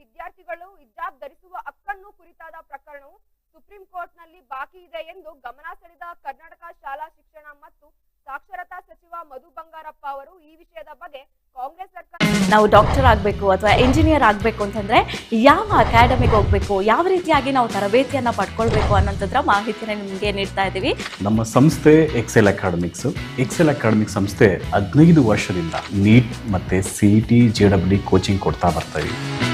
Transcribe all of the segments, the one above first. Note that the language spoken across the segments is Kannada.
ವಿದ್ಯಾರ್ಥಿಗಳು ಹಿಜಾಬ್ ಧರಿಸುವ ಹಕ್ಕನ್ನು ಕುರಿತಾದ ಪ್ರಕರಣವು ಸುಪ್ರೀಂ ಕೋರ್ಟ್ನಲ್ಲಿ ಬಾಕಿ ಇದೆ ಎಂದು ಗಮನ ಸೆಳೆದ ಕರ್ನಾಟಕ ಶಾಲಾ ಶಿಕ್ಷಣ ಮತ್ತು ಸಾಕ್ಷರತಾ ಸಚಿವ ಮಧು ಬಂಗಾರಪ್ಪ ಅವರು ಈ ವಿಷಯದ ಬಗ್ಗೆ ಕಾಂಗ್ರೆಸ್ ಸರ್ಕಾರ ನಾವು ಡಾಕ್ಟರ್ ಆಗಬೇಕು ಅಥವಾ ಇಂಜಿನಿಯರ್ ಆಗಬೇಕು ಅಂತಂದ್ರೆ ಯಾವ ಅಕಾಡೆಮಿಗೆ ಹೋಗ್ಬೇಕು ಯಾವ ರೀತಿಯಾಗಿ ನಾವು ತರಬೇತಿಯನ್ನು ಪಡ್ಕೊಳ್ಬೇಕು ಅನ್ನೋಂಥದ್ರ ಮಾಹಿತಿನ ನಿಮಗೆ ನೀಡ್ತಾ ಇದ್ದೀವಿ. ನಮ್ಮ ಸಂಸ್ಥೆ ಎಕ್ಸೆಲ್ ಅಕಾಡೆಮಿಕ್ಸ್ ಎಕ್ಸೆಲ್ ಅಕಾಡೆಮಿಕ್ ಸಂಸ್ಥೆ ಹದಿನೈದು ವರ್ಷದಿಂದ ನೀಟ್ ಮತ್ತೆ C T J W coaching ಕೊಡ್ತಾ ಬರ್ತಾ ಇದೀವಿ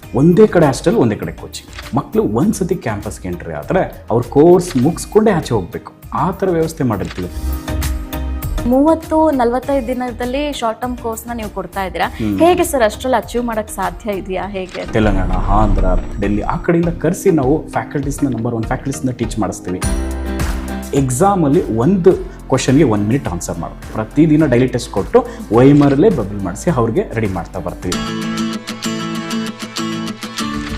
ಒಂದೇ ಕಡೆ ಹಾಸ್ಟೆಲ್ ಒಂದೇ ಕಡೆ ಕೋಚಿಂಗ್ ಮಕ್ಕಳು ಒಂದು ಸತಿ ಕ್ಯಾಂಪಸ್ಗೆ ಎಂಟ್ರಿ ಆದರೆ ಅವ್ರ ಕೋರ್ಸ್ ಮುಗಿಸ್ಕೊಂಡೇ ಆಚೆ ಹೋಗಬೇಕು. ಆ ಥರ ವ್ಯವಸ್ಥೆ ಮಾಡಿರ್ತೀವಿ. ಮೂವತ್ತು ನಲವತ್ತೈದು ದಿನದಲ್ಲಿ ಶಾರ್ಟ್ ಟರ್ಮ್ ಕೋರ್ಸ್ನ ನೀವು ಕೊಡ್ತಾ ಇದ್ದೀರಾ? ಹೇಗೆ ಸರ್ ಅಷ್ಟರಲ್ಲಿ ಅಚೀವ್ ಮಾಡಕ್ ಸಾಧ್ಯ ಇದೆಯಾ? ಹೇಗೆ? ತೆಲಂಗಾಣ ಆಂಧ್ರ ಡೆಲ್ಲಿ ಆ ಕಡೆಯಿಂದ ಕರೆಸಿ ನಾವು ಫ್ಯಾಕಲ್ಟೀಸ್ನ ನಂಬರ್ ಒನ್ ಫ್ಯಾಕಲ್ಟೀಸ್ನ ಟೀಚ್ ಮಾಡಿಸ್ತೀವಿ. ಎಕ್ಸಾಮಲ್ಲಿ ಒಂದು ಕ್ವಶನ್ಗೆ ಒನ್ ಮಿನಿಟ್ ಆನ್ಸರ್ ಮಾಡೋದು ಪ್ರತಿದಿನ ಡೈಲಿ ಟೆಸ್ಟ್ ಕೊಟ್ಟು ವೈಮರಲ್ಲೇ ಬಬಲ್ ಮಾಡಿಸಿ ಅವ್ರಿಗೆ ರೆಡಿ ಮಾಡ್ತಾ ಬರ್ತೀವಿ.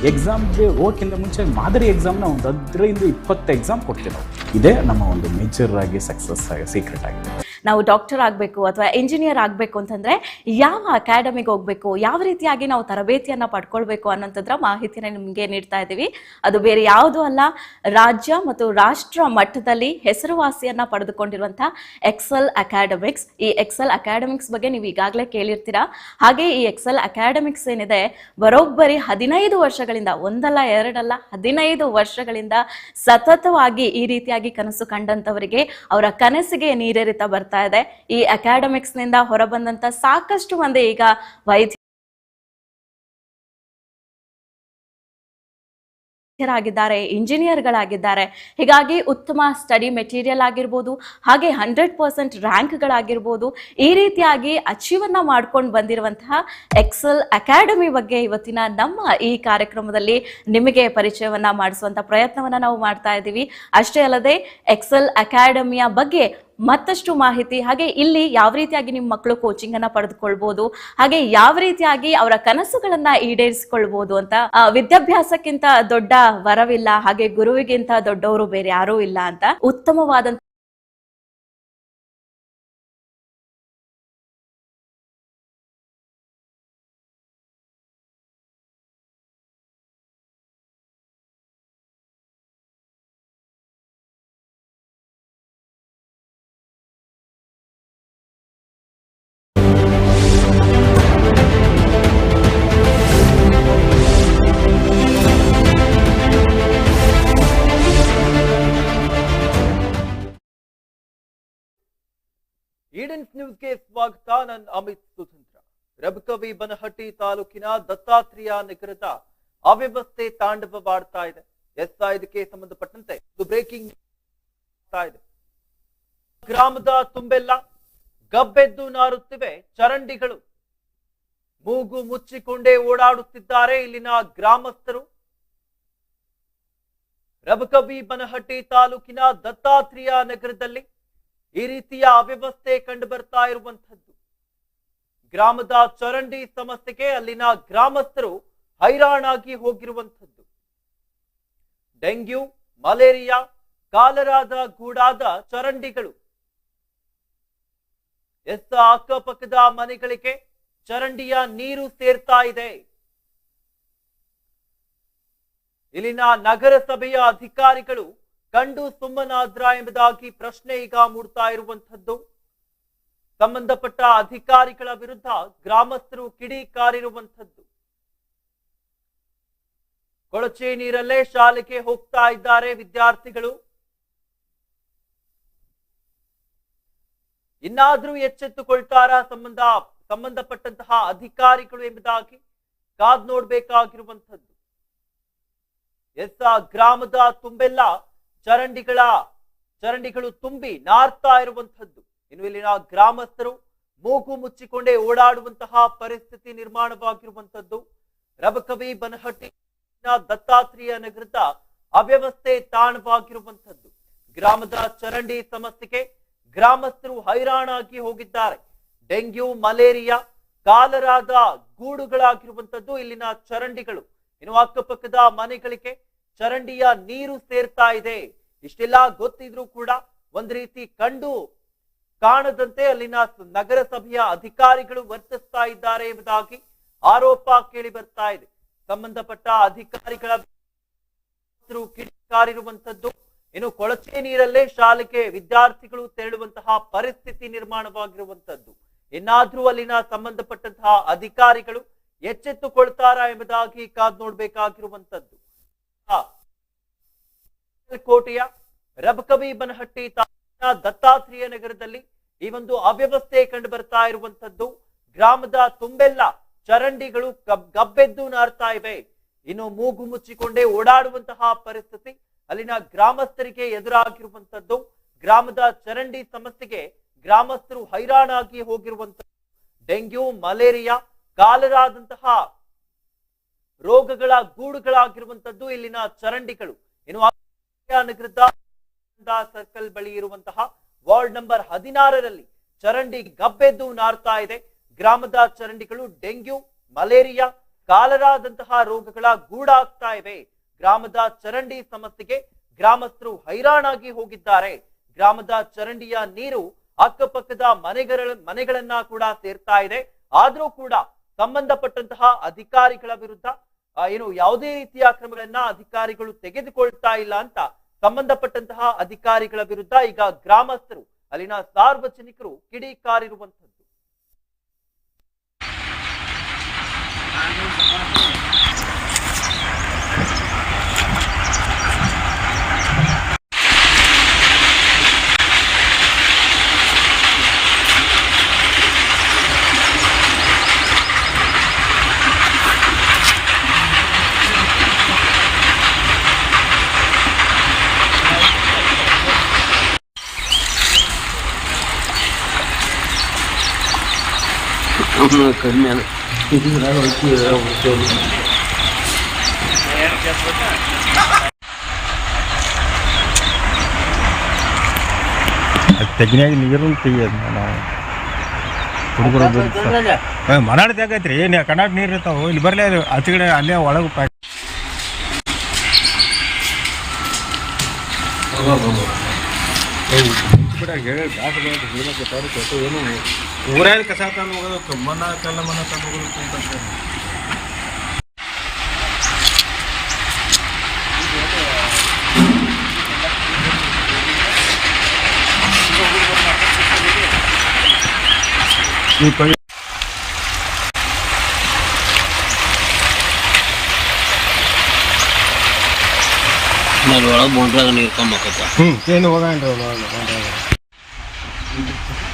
ಎಕ್ಸಾಮ್ಗೆ ಹೋಗಕ್ಕಿಂತ ಮುಂಚೆ ಮಾದರಿ ಎಕ್ಸಾಮ್ನ ಒಂದು ಹದಿನೈದು ಇಪ್ಪತ್ತು ಎಕ್ಸಾಮ್ ಕೊಡ್ತೀವಿ ನಾವು. ಇದೇ ನಮ್ಮ ಒಂದು ಮೇಜರ್ ಆಗಿ ಸಕ್ಸಸ್ ಸೀಕ್ರೆಟ್ ಆಗಿದೆ. ನಾವು ಡಾಕ್ಟರ್ ಆಗಬೇಕು ಅಥವಾ ಇಂಜಿನಿಯರ್ ಆಗಬೇಕು ಅಂತಂದ್ರೆ ಯಾವ ಅಕಾಡೆಮಿಗೆ ಹೋಗ್ಬೇಕು, ಯಾವ ರೀತಿಯಾಗಿ ನಾವು ತರಬೇತಿಯನ್ನ ಪಡ್ಕೊಳ್ಬೇಕು ಅನ್ನೋಂಥದ್ರ ಮಾಹಿತಿನ ನಿಮಗೆ ನೀಡ್ತಾ ಇದ್ದೀವಿ ಅದು ಬೇರೆ ಯಾವುದು ಅಲ್ಲ, ರಾಜ್ಯ ಮತ್ತು ರಾಷ್ಟ್ರ ಮಟ್ಟದಲ್ಲಿ ಹೆಸರುವಾಸಿಯನ್ನ ಪಡೆದುಕೊಂಡಿರುವಂತಹ ಎಕ್ಸೆಲ್ ಅಕಾಡೆಮಿಕ್ಸ್ ಈ ಎಕ್ಸೆಲ್ ಅಕಾಡೆಮಿಕ್ಸ್ ಬಗ್ಗೆ ನೀವು ಈಗಾಗಲೇ ಕೇಳಿರ್ತೀರಾ? ಹಾಗೆ ಈ ಎಕ್ಸೆಲ್ ಅಕಾಡೆಮಿಕ್ಸ್ ಏನಿದೆ, ಬರೋಬ್ಬರಿ ಹದಿನೈದು ವರ್ಷಗಳಿಂದ, ಒಂದಲ್ಲ, ಎರಡಲ್ಲ, ಹದಿನೈದು ವರ್ಷಗಳಿಂದ ಸತತವಾಗಿ ಈ ರೀತಿಯಾಗಿ ಕನಸು ಕಂಡಂತವರಿಗೆ ಅವರ ಕನಸಿಗೆ ನೀರೇರಿತ ಬರ್ತಾ ಇದೆ. ಈ ಅಕಾಡೆಮಿಕ್ಸ್ನಿಂದ ಹೊರಬಂದಂತ ಸಾಕಷ್ಟು ಮಂದಿ ಈಗ ವೈದ್ಯ ವೈದ್ಯರಾಗಿದ್ದಾರೆ ಇಂಜಿನಿಯರ್ಗಳಾಗಿದ್ದಾರೆ ಹೀಗಾಗಿ ಉತ್ತಮ ಸ್ಟಡಿ ಮೆಟೀರಿಯಲ್ ಆಗಿರ್ಬೋದು, ಹಾಗೆ ಹಂಡ್ರೆಡ್ ಪರ್ಸೆಂಟ್ ರ್ಯಾಂಕ್ಗಳಾಗಿರ್ಬೋದು ಈ ರೀತಿಯಾಗಿ ಅಚೀವ್ ಅನ್ನ ಮಾಡ್ಕೊಂಡು ಬಂದಿರುವಂತಹ ಎಕ್ಸೆಲ್ ಅಕಾಡೆಮಿ ಬಗ್ಗೆ ಇವತ್ತಿನ ನಮ್ಮ ಈ ಕಾರ್ಯಕ್ರಮದಲ್ಲಿ ನಿಮಗೆ ಪರಿಚಯವನ್ನ ಮಾಡಿಸುವಂತ ಪ್ರಯತ್ನವನ್ನ ನಾವು ಮಾಡ್ತಾ ಇದ್ದೀವಿ. ಅಷ್ಟೇ ಅಲ್ಲದೆ ಎಕ್ಸೆಲ್ ಅಕಾಡೆಮಿಯ ಬಗ್ಗೆ ಮತ್ತಷ್ಟು ಮಾಹಿತಿ, ಹಾಗೆ ಇಲ್ಲಿ ಯಾವ ರೀತಿಯಾಗಿ ನಿಮ್ಮ ಮಕ್ಕಳು ಕೋಚಿಂಗ್ ಅನ್ನ ಪಡೆದುಕೊಳ್ಬಹುದು ಹಾಗೆ ಯಾವ ರೀತಿಯಾಗಿ ಅವರ ಕನಸುಗಳನ್ನ ಈಡೇರಿಸಿಕೊಳ್ಬಹುದು ಅಂತ ವಿದ್ಯಾಭ್ಯಾಸಕ್ಕಿಂತ ದೊಡ್ಡ ವರವಿಲ್ಲ, ಹಾಗೆ ಗುರುವಿಗಿಂತ ದೊಡ್ಡವರು ಬೇರೆ ಯಾರೂ ಇಲ್ಲ ಅಂತ ಉತ್ತಮವಾದಂತ ನಾನು ಅಮಿತ್ ಸುತಂತ್ರ ರಬಕವಿ ಬನಹಟ್ಟಿ ತಾಲೂಕಿನ ದತ್ತಾತ್ರೇಯ ನಗರದ ಅವ್ಯವಸ್ಥೆ ತಾಂಡವವಾಡ್ತಾ ಇದೆ. ಎಸ್ ಇದಕ್ಕೆ ಸಂಬಂಧಪಟ್ಟಂತೆ ಬ್ರೇಕಿಂಗ್ ಇದೆ. ಗ್ರಾಮದ ತುಂಬೆಲ್ಲ ಗಬ್ಬೆದ್ದು ನಾರುತ್ತಿವೆ ಚರಂಡಿಗಳು. ಮೂಗು ಮುಚ್ಚಿಕೊಂಡೇ ಓಡಾಡುತ್ತಿದ್ದಾರೆ ಇಲ್ಲಿನ ಗ್ರಾಮಸ್ಥರು. ರಬಕವಿ ಬನಹಟ್ಟಿ ತಾಲೂಕಿನ ದತ್ತಾತ್ರೇಯ ನಗರದಲ್ಲಿ ಈ ರೀತಿಯ ಅವ್ಯವಸ್ಥೆ ಕಂಡು ಬರ್ತಾ ಇರುವಂತದ್ದು ಗ್ರಾಮದ ಚರಂಡಿ ಸಮಸ್ಯೆಗೆ ಅಲ್ಲಿನ ಗ್ರಾಮಸ್ಥರು ಹೈರಾಣಾಗಿ ಹೋಗಿರುವಂಥದ್ದು. Dengue, malaria, ಕಾಲರಾದ ಗೂಡಾದ ಚರಂಡಿಗಳು. ಎಸ್ತ ಅಕ್ಕಪಕ್ಕದ ಮನೆಗಳಿಗೆ ಚರಂಡಿಯ ನೀರು ಸೇರ್ತಾ ಇದೆ. ಇಲ್ಲಿನ ನಗರಸಭೆಯ ಅಧಿಕಾರಿಗಳು ಕಂಡು ಸುಮ್ಮನಾದ್ರ ಎಂಬುದಾಗಿ ಪ್ರಶ್ನೆ ಈಗ ಮೂಡ್ತಾ ಇರುವಂತದ್ದು ಸಂಬಂಧಪಟ್ಟ ಅಧಿಕಾರಿಗಳ ವಿರುದ್ಧ ಗ್ರಾಮಸ್ಥರು ಕಿಡಿಕಾರಿರುವಂಥದ್ದು ಕೊಳಚೆ ನೀರಲ್ಲೇ ಶಾಲೆಗೆ ಹೋಗ್ತಾ ಇದ್ದಾರೆ ವಿದ್ಯಾರ್ಥಿಗಳು. ಇನ್ನಾದ್ರೂ ಎಚ್ಚೆತ್ತುಕೊಳ್ತಾರ ಸಂಬಂಧ, ಸಂಬಂಧಪಟ್ಟಂತಹ ಅಧಿಕಾರಿಗಳು ಎಂಬುದಾಗಿ ಕಾದ್ ನೋಡ್ಬೇಕಾಗಿರುವಂಥದ್ದು. ಎಸ್ ಗ್ರಾಮದ ತುಂಬೆಲ್ಲ ಚರಂಡಿಗಳ, ಚರಂಡಿಗಳು ತುಂಬಿ ನಾರ್ತಾ ಇರುವಂತದ್ದು ಇನ್ನು ಇಲ್ಲಿನ ಗ್ರಾಮಸ್ಥರು ಮೂಗು ಮುಚ್ಚಿಕೊಂಡೇ ಓಡಾಡುವಂತಹ ಪರಿಸ್ಥಿತಿ ನಿರ್ಮಾಣವಾಗಿರುವಂತದ್ದು ರಬಕವಿ ಬನಹಟ್ಟಿ ದತ್ತಾತ್ರೇಯ ನಗರದ ಅವ್ಯವಸ್ಥೆ ತಾಣವಾಗಿರುವಂತದ್ದು ಗ್ರಾಮದ ಚರಂಡಿ ಸಮಸ್ಯೆಗೆ ಗ್ರಾಮಸ್ಥರು ಹೈರಾಣಾಗಿ ಹೋಗಿದ್ದಾರೆ. ಡೆಂಗ್ಯೂ, ಮಲೇರಿಯಾ, ಕಾಲರಾದ ಗೂಡುಗಳಾಗಿರುವಂತದ್ದು ಇಲ್ಲಿನ ಚರಂಡಿಗಳು. ಇನ್ನು ಅಕ್ಕಪಕ್ಕದ ಮನೆಗಳಿಗೆ ಚರಂಡಿಯ ನೀರು ಸೇರ್ತಾ ಇದೆ. ಇಷ್ಟೆಲ್ಲ ಗೊತ್ತಿದ್ರೂ ಕೂಡ ಒಂದ್ ರೀತಿ ಕಂಡು ಕಾಣದಂತೆ ಅಲ್ಲಿನ ನಗರಸಭೆಯ ಅಧಿಕಾರಿಗಳು ವರ್ತಿಸ್ತಾ ಇದ್ದಾರೆ ಎಂಬುದಾಗಿ ಆರೋಪ ಕೇಳಿ ಬರ್ತಾ ಇದೆ. ಸಂಬಂಧಪಟ್ಟ ಅಧಿಕಾರಿಗಳ ಕಿಡಿಕಾರಿರುವಂತದ್ದು ಇನ್ನು ಕೊಳಚೆ ನೀರಲ್ಲೇ ಶಾಲೆಗೆ ವಿದ್ಯಾರ್ಥಿಗಳು ತೆರಳುವಂತಹ ಪರಿಸ್ಥಿತಿ ನಿರ್ಮಾಣವಾಗಿರುವಂತದ್ದು ಇನ್ನಾದ್ರೂ ಅಲ್ಲಿನ ಸಂಬಂಧಪಟ್ಟಂತಹ ಅಧಿಕಾರಿಗಳು ಎಚ್ಚೆತ್ತುಕೊಳ್ತಾರಾ ಎಂಬುದಾಗಿ ಕಾದ್ ನೋಡ್ಬೇಕಾಗಿರುವಂತದ್ದು ಕೋಟೆಯ ರಬಕವಿ ಬನಹಟ್ಟಿ ತಾಲೂಕಿನ ದತ್ತಾತ್ರೇಯ ನಗರದಲ್ಲಿ ಈ ಒಂದು ಅವ್ಯವಸ್ಥೆ ಕಂಡು ಬರ್ತಾ ಇರುವಂತದ್ದು ಗ್ರಾಮದ ತುಂಬೆಲ್ಲ ಚರಂಡಿಗಳು ಗಬ್- ಗಬ್ಬೆದ್ದು ನಾರ್ತಾ ಇವೆ. ಇನ್ನು ಮೂಗು ಮುಚ್ಚಿಕೊಂಡೇ ಓಡಾಡುವಂತಹ ಪರಿಸ್ಥಿತಿ ಅಲ್ಲಿನ ಗ್ರಾಮಸ್ಥರಿಗೆ ಎದುರಾಗಿರುವಂತದ್ದು ಗ್ರಾಮದ ಚರಂಡಿ ಸಮಸ್ಯೆಗೆ ಗ್ರಾಮಸ್ಥರು ಹೈರಾಣಾಗಿ ಹೋಗಿರುವಂತದ್ದು ಡೆಂಗ್ಯೂ, ಮಲೇರಿಯಾ, ಕಾಲರಾದಂತಹ ರೋಗಗಳ ಗೂಡುಗಳಾಗಿರುವಂತದ್ದು ಇಲ್ಲಿನ ಚರಂಡಿಗಳು. ಇನ್ನು ನಗರದ ಸರ್ಕಲ್ ಬಳಿ ಇರುವಂತಹ ವಾರ್ಡ್ ನಂಬರ್ ಹದಿನಾರರಲ್ಲಿ ಚರಂಡಿ ಗಬ್ಬೆದ್ದು ನಾರ್ತಾ ಇದೆ. ಗ್ರಾಮದ ಚರಂಡಿಗಳು ಡೆಂಗ್ಯೂ, ಮಲೇರಿಯಾ, ಕಾಲರಾದಂತಹ ರೋಗಗಳ ಗೂಡಾಗ್ತಾ ಇವೆ. ಗ್ರಾಮದ ಚರಂಡಿ ಸಮಸ್ಯೆಗೆ ಗ್ರಾಮಸ್ಥರು ಹೈರಾಣಾಗಿ ಹೋಗಿದ್ದಾರೆ. ಗ್ರಾಮದ ಚರಂಡಿಯ ನೀರು ಅಕ್ಕಪಕ್ಕದ ಮನೆಗಳ ಮನೆಗಳನ್ನ ಕೂಡ ಸೇರ್ತಾ ಇದೆ. ಆದ್ರೂ ಕೂಡ ಸಂಬಂಧಪಟ್ಟಂತಹ ಅಧಿಕಾರಿಗಳ ವಿರುದ್ಧ ಏನು ಯಾವುದೇ ರೀತಿಯ ಕ್ರಮಗಳನ್ನ ಅಧಿಕಾರಿಗಳು ತೆಗೆದುಕೊಳ್ತಾ ಇಲ್ಲ ಅಂತ ಸಂಬಂಧಪಟ್ಟಂತಹ ಅಧಿಕಾರಿಗಳ ವಿರುದ್ಧ ಈಗ ಗ್ರಾಮಸ್ಥರು ಅಲ್ಲಿನ ಸಾರ್ವಜನಿಕರು ಕಿಡಿಕಾರಿರುವಂತದ್ದು ಕಡಿಮೆ ಅಲ್ಲ. ಇದ್ರಾಗ ಹೋಗ್ತೀವಿ ನೀರು ತೆಗಿಯೋದು ನಾವು. ಹುಡುಗರು ಮನಾಡ್ ತೆಗೈತ್ರಿ ಏನು ಕನ್ನಡ ನೀರು ಇರ್ತಾವೆ? ಇಲ್ಲಿ ಬರಲೇ ಹತ್ತಿಗಡೆ ಅಲ್ಲೇ ಒಳಗೆ ಪ್ಯಾಕ್ ಊರಾಗ ಕಸ ತಂದು ಹೋಗೋದು ಮನ ಕಲ್ಲ ಮನ ತಂದು ಹೋಗೋದು ಈ ಪೈ ಒಳಗೆ ಬೋಂಡ್ರಾಗ ನೀರು ಕಮ್ಮಿ ಆಕತ್ತ ಹ್ಞೂ ಏನು ಹೋಗಂಡ್ರಿ Thank you.